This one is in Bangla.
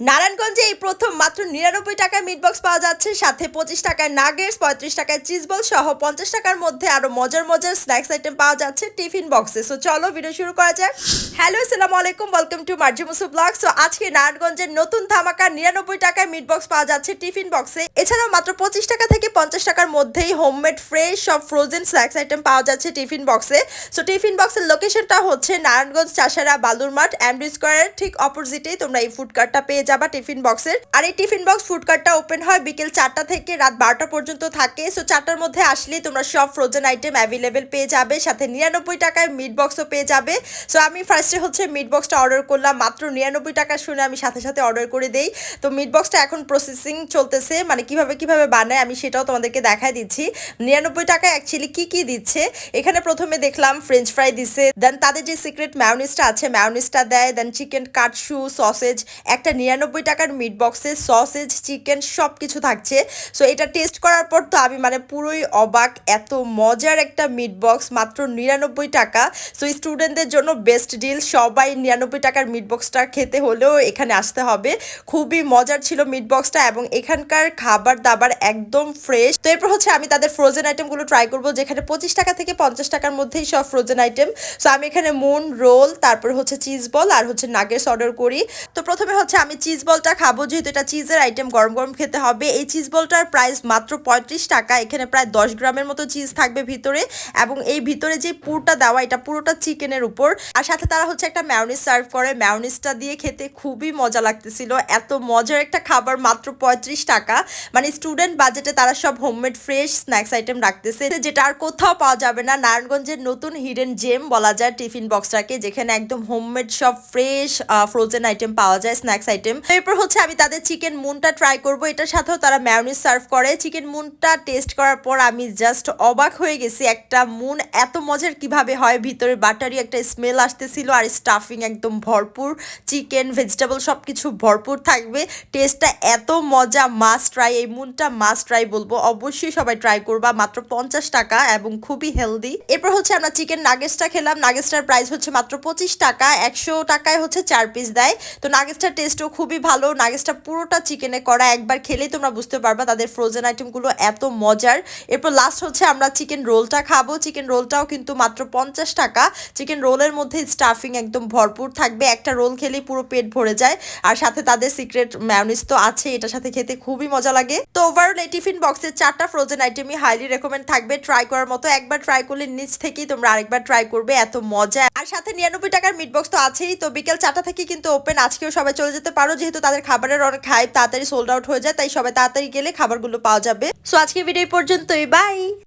নারায়ণগঞ্জে এই প্রথম মাত্র নিরানব্বই টাকায় মিট বক্স পাওয়া যাচ্ছে। সাথে পঁচিশ টাকায় নাগেটস পঁয়ত্রিশ টাকায় চিজবল সহ পঞ্চাশ টাকার মধ্যে আরও মজার মজার স্ন্যাক্স আইটেম পাওয়া যাচ্ছে টিফিন বক্সে সো চলো ভিডিও শুরু করা যাক। হ্যালো আসসালামু আলাইকুম ওয়েলকাম টু মার্জিমুসু ব্লগ সো আজকে নারায়ণগঞ্জের নতুন ধামাকা নিরানব্বই টাকায় মিট বক্স পাওয়া যাচ্ছে টিফিন বক্সে এছাড়াও মাত্র পঁচিশ টাকা থেকে পঞ্চাশ টাকার মধ্যেই হোমমেড ফ্রেশ সব ফ্রোজেন স্ন্যাক্স আইটেম পাওয়া যাচ্ছে টিফিন বক্সে সো টিফিন বক্সের লোকেশনটা হচ্ছে নারায়ণগঞ্জ, চাষারা, বালুরমাঠ অ্যান্ড্রি স্কোয়ারের ঠিক অপোজিটেই তোমরা এই ফুড কার্টটা পেয়ে যাবা টিফিন বক্সের। আর এই টিফিন বক্স ফুড কার্টটা ওপেন হয় বিকেল চারটা থেকে রাত বারোটা পর্যন্ত থাকে। সো চারটার মধ্যে আসলে তোমরা সব ফ্রোজেন আইটেম অ্যাভেলেবেল পেয়ে যাবে। সাথে নিরানব্বই টাকায় মিট বক্সও পেয়ে যাবে। সো আমি ফার্স্টে হচ্ছে মিট বক্সটা অর্ডার করলাম। মাত্র নিরানব্বই টাকা শুনে আমি সাথে সাথে অর্ডার করে দেই। তো মিট বক্সটা এখন প্রসেসিং চলতেছে। মানে কীভাবে কীভাবে বানায় আমি সেটাও তোমাদেরকে দেখাই দিচ্ছি। নিরানব্বই টাকায় অ্যাকচুয়ালি কি কি দিচ্ছে? এখানে প্রথমে দেখলাম ফ্রেঞ্চ ফ্রাই দিছে। দেন তাদের যে সিক্রেট ম্যাওনিসটা আছে ম্যাওনিসটা দেয়। দেন চিকেন কাটশু সসেজ একটা নিরানব্বই টাকার মিট বক্সে সসেজ চিকেন সব কিছু থাকছে। সো এটা টেস্ট করার পর তো আমি মানে পুরোই অবাক, এত মজার একটা মিট বক্স মাত্র নিরানব্বই টাকা। সো স্টুডেন্টদের জন্য বেস্ট ডিল সবাই নিরানব্বই টাকার মিট বক্সটা খেতে হলেও এখানে আসতে হবে। খুবই মজার ছিল মিট বক্সটা এবং এখানকার খাবার দাবার একদম ফ্রেশ তো এরপর হচ্ছে আমি তাদের ফ্রোজেন আইটেমগুলো ট্রাই করব, যেখানে পঁচিশ টাকা থেকে পঞ্চাশ টাকার মধ্যেই সব ফ্রোজেন আইটেম সো আমি এখানে মুন রোল তারপর হচ্ছে চিজ বল আর হচ্ছে নাগেটস অর্ডার করি। তো প্রথমে হচ্ছে আমি চিজ বলটা খাব, যেহেতু এটা চিজের আইটেম গরম গরম খেতে হবে। এই চিজ বলটার প্রাইস মাত্র পঁয়ত্রিশ টাকা, এখানে প্রায় দশ গ্রামের মতো চিজ থাকবে ভিতরে এবং এই ভিতরে যে পুরটা দেওয়া, এটা পুরোটা চিকেনের উপর। আর সাথে তারা হচ্ছে একটা ম্যাওনিস সার্ভ করে। ম্যাওনিসটা দিয়ে খেতে খুবই মজা লাগতেছিল। এত মজার একটা খাবার মাত্র পঁয়ত্রিশ টাকা। মানে স্টুডেন্ট বাজেটে তারা সব হোমমেড ফ্রেশ স্ন্যাক্স আইটেম রাখতেছে, যেটা আর কোথাও পাওয়া যাবে না। নারায়ণগঞ্জের নতুন হিডেন জেম বলা যায় টিফিন বক্সটাকে যেখানে একদম হোমমেড সব ফ্রেশ ফ্রোজেন আইটেম পাওয়া যায় স্ন্যাক্স আইটেম এরপর হচ্ছে আমি তাদের চিকেন মুনটা ট্রাই করব। এটার সাথেও তারা ম্যাওনিস সার্ভ করে। চিকেন মুনটা টেস্ট করার পর আমি জাস্ট অবাক হয়ে গেছি, একটা মুন এত মজার কীভাবে হয়? ভিতরে বাটারি একটা স্মেল আসতেছিল আর স্টাফিং একদম ভরপুর। চিকেন ভেজিটেবল সব কিছু ভরপুর থাকবে। টেস্টটা এত মজা মাস্ট ট্রাই এই মুনটা মাস্ট ট্রাই বলব। অবশ্যই সবাই ট্রাই করবা, মাত্র পঞ্চাশ টাকা এবং খুবই হেলদি এরপর হচ্ছে আমরা চিকেন নাগেটসটা খেলাম। নাগেটসটার প্রাইস হচ্ছে মাত্র পঁচিশ টাকা। একশো টাকায় হচ্ছে চার পিস দেয়। তো নাগেটসটার টেস্টও খুবই ভালো। নাগেটসটা পুরোটা চিকেনে করা। একবার খেলেই তোমরা বুঝতে পারবা তাদের ফ্রোজেন আইটেমগুলো এত মজার। এরপর লাস্ট হচ্ছে আমরা চিকেন রোলটা খাব। চিকেন রোলটাও কিন্তু মাত্র পঞ্চাশ টাকা। চিকেন রোলের মধ্যে স্টাফিং একদম ভরপুর থাকবে। একটা রোল খেলেই পুরো পেট ভরে যায়। আর সাথে তাদের সিক্রেট ম্যাওনিস তো আছে। এটার সাথে খেতে খুবই মজা লাগে। তো ওভারঅল এই টিফিন বক্সের চারটা ফ্রোজেন আইটেমই হাইলি রেকমেন্ড থাকবে। ট্রাই করার মতো একবার ট্রাই করলে নিচ থেকেই তোমরা আরেকবার ট্রাই করবে। এত মজা সাথে নিরানব্বই টাকার মিট বক্স তো আছেই, তো বিকেল চারটা থেকে কিন্তু ওপেন আজকেও সবাই চলে যেতে পারো। যেহেতু তাদের খাবারের অনেক হাইপ তাড়াতাড়ি সোল্ড আউট হয়ে যায়, তাই সবাই তাড়াতাড়ি গেলে খাবারগুলো পাওয়া যাবে। সো আজকে ভিডিও পর্যন্তই বাই